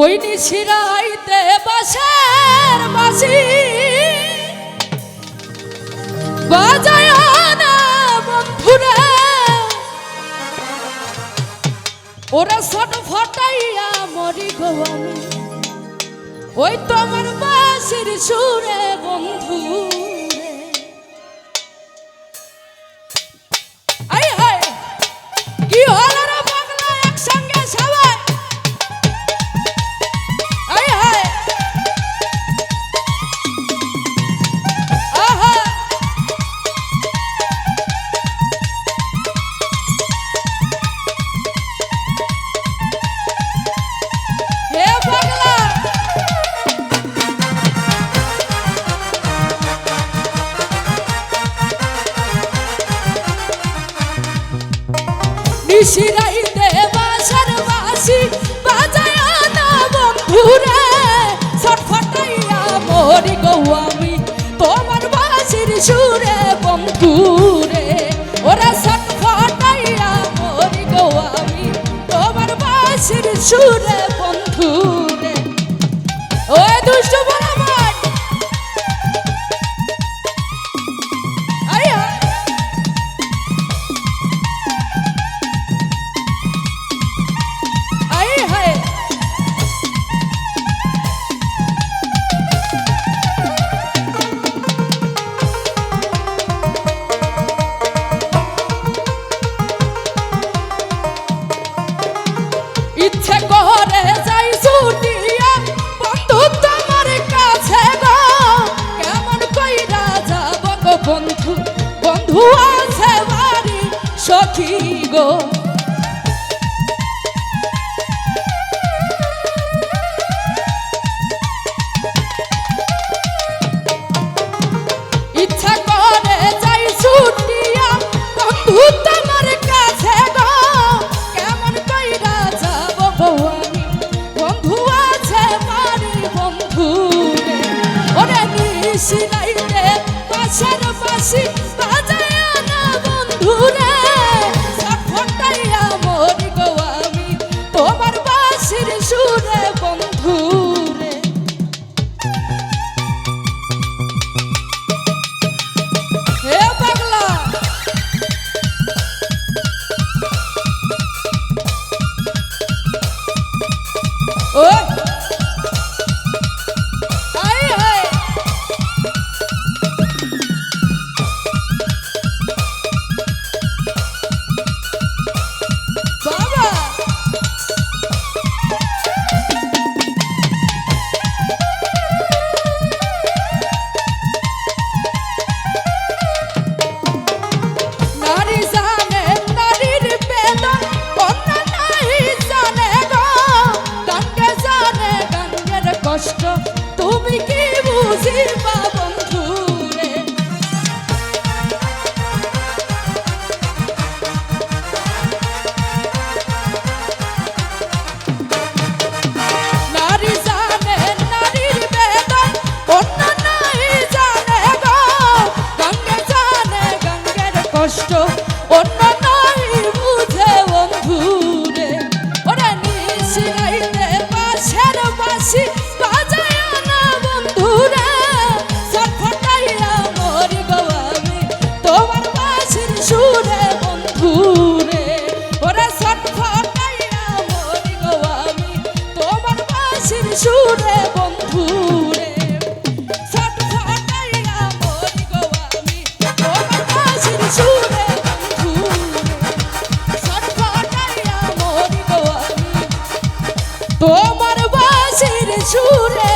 ওই নিশিরাইতে বাসার বাসি বাজায় না বন্ধুরা। ওরা শট ফটাইয়া মরি গো আমি। ওই তোমার বাসির সুরে বন্ধু। নিশিরাইতে বাসার বাসি বাজায় না বন্ধুরে ছটফটাইয়া মরি গো আমি, তোমার বাসির সুরে বন্ধুরে। ওরা ছটফটাইয়া মরি গো আমি, তোমার বাসির সুরে সখী গো। ইচ্ছা করে যাই ছুটিয়া তোমার কাছে গো। কেমন কইরা যাব গো বন্ধু আছে পারি বন্ধু ওরে নিশি মরি গো আমি তোমার বাসির সুরে বন্ধু কষ্ট তুমি কি বুঝি বন্ধু তোমার বাসির সুরে